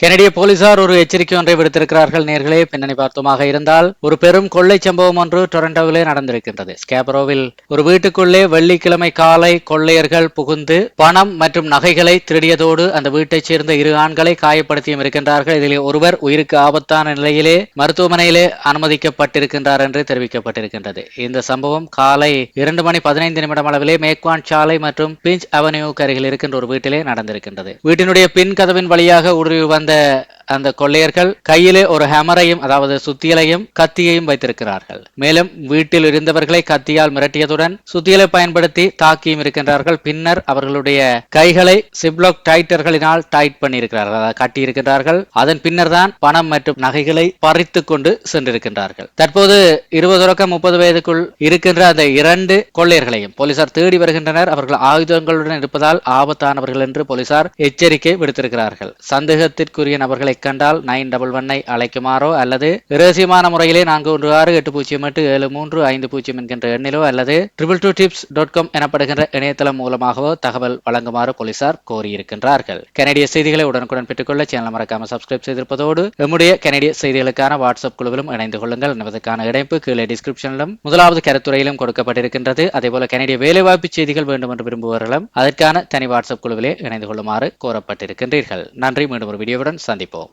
கெனடிய போலீசார் ஒரு எச்சரிக்கை ஒன்றை விடுத்திருக்கிறார்கள் நேர்களே. பின்னணி பார்த்தோமாக இருந்தால் ஒரு பெரும் கொள்ளை சம்பவம் ஒன்று டொரண்டோவிலே நடந்திருக்கின்றது. ஸ்கேபரோவில் ஒரு வீட்டுக்குள்ளே வெள்ளிக்கிழமை காலை கொள்ளையர்கள் புகுந்து பணம் மற்றும் நகைகளை திருடியதோடு அந்த வீட்டைச் சேர்ந்த இரு ஆண்களை காயப்படுத்தியும் இருக்கின்றார்கள். இதில் ஒருவர் உயிருக்கு ஆபத்தான நிலையிலே மருத்துவமனையிலே அனுமதிக்கப்பட்டிருக்கின்றார் என்று தெரிவிக்கப்பட்டிருக்கின்றது. இந்த சம்பவம் காலை இரண்டு மணி பதினைந்து நிமிடம் அளவிலே மேக்வான் சாலை மற்றும் பிஞ்ச் அவென்யூக்கு அருகில் இருக்கின்ற ஒரு வீட்டிலே நடந்திருக்கின்றது. வீட்டினுடைய பின் கதவின் வழியாக ஊடுருவி வந்த அந்த அந்த கொள்ளையர்கள் கையிலே ஒரு ஹேமரையும் அதாவது சுத்தியலையும் கத்தியையும் வைத்திருக்கிறார்கள். மேலும் வீட்டில் இருந்தவர்களை கத்தியால் மிரட்டியதுடன் சுத்தியலை பயன்படுத்தி தாக்கியும் இருக்கின்றார்கள். பின்னர் அவர்களுடைய கைகளை சிப்லாக் டைட்டர்களினால் டைட் பண்ணியிருக்கிறார்கள். அதாவது கட்டியிருக்கின்றார்கள். அதன் பின்னர் தான் பணம் மற்றும் நகைகளை பறித்து கொண்டு சென்றிருக்கின்றார்கள். தற்போது இருபது தொடக்கம் முப்பது வயதுக்குள் இருக்கின்ற அந்த இரண்டு கொள்ளையர்களையும் போலீசார் தேடி வருகின்றனர். அவர்கள் ஆயுதங்களுடன் இருப்பதால் ஆபத்தானவர்கள் என்று போலீசார் எச்சரிக்கை விடுத்திருக்கிறார்கள். சந்தேகத்திற்குரிய நபர்களை கண்டால் நைன் டபுள் ஒன்னை அழைக்குமாறோ? அல்லது இரகசியமான முறையிலே நான்கு ஒன்று ஆறு எட்டு பூஜ்ஜியம் எட்டு ஏழு மூன்று ஐந்து பூஜ்ஜியம் என்கின்ற எண்ணிலோ அல்லது triple two tips dot com எனப்படுகின்ற இணையதளம் மூலமாகவோ தகவல் வழங்குமாறு போலீசார் கோரியிருக்கின்றார்கள். கனடிய செய்திகளை உடனுக்குடன் பெற்றுக்கொள்ள சேனல் மறக்காம சப்ஸ்கிரைப் செய்திருப்பதோடு நம்முடைய கனடிய செய்திகளுக்கான வாட்ஸ்அப் குழுவிலும் இணைந்து கொள்ளுங்கள். என்பதற்கான இணைப்பு கீழே டிஸ்கிரிப்ஷனிலும் முதலாவது கருத்துறையிலும் கொடுக்கப்பட்டிருக்கின்றது. அதேபோல கனடிய வேலைவாய்ப்பு செய்திகள் வேண்டும் என்று விரும்புபவர்களும் அதற்கான தனி வாட்ஸ்அப் குழுவிலே இணைந்து கொள்ளுமாறு கோரப்பட்டிருக்கின்றீர்கள். நன்றி. மீண்டும் ஒரு வீடியோவுடன் சந்திப்போம்.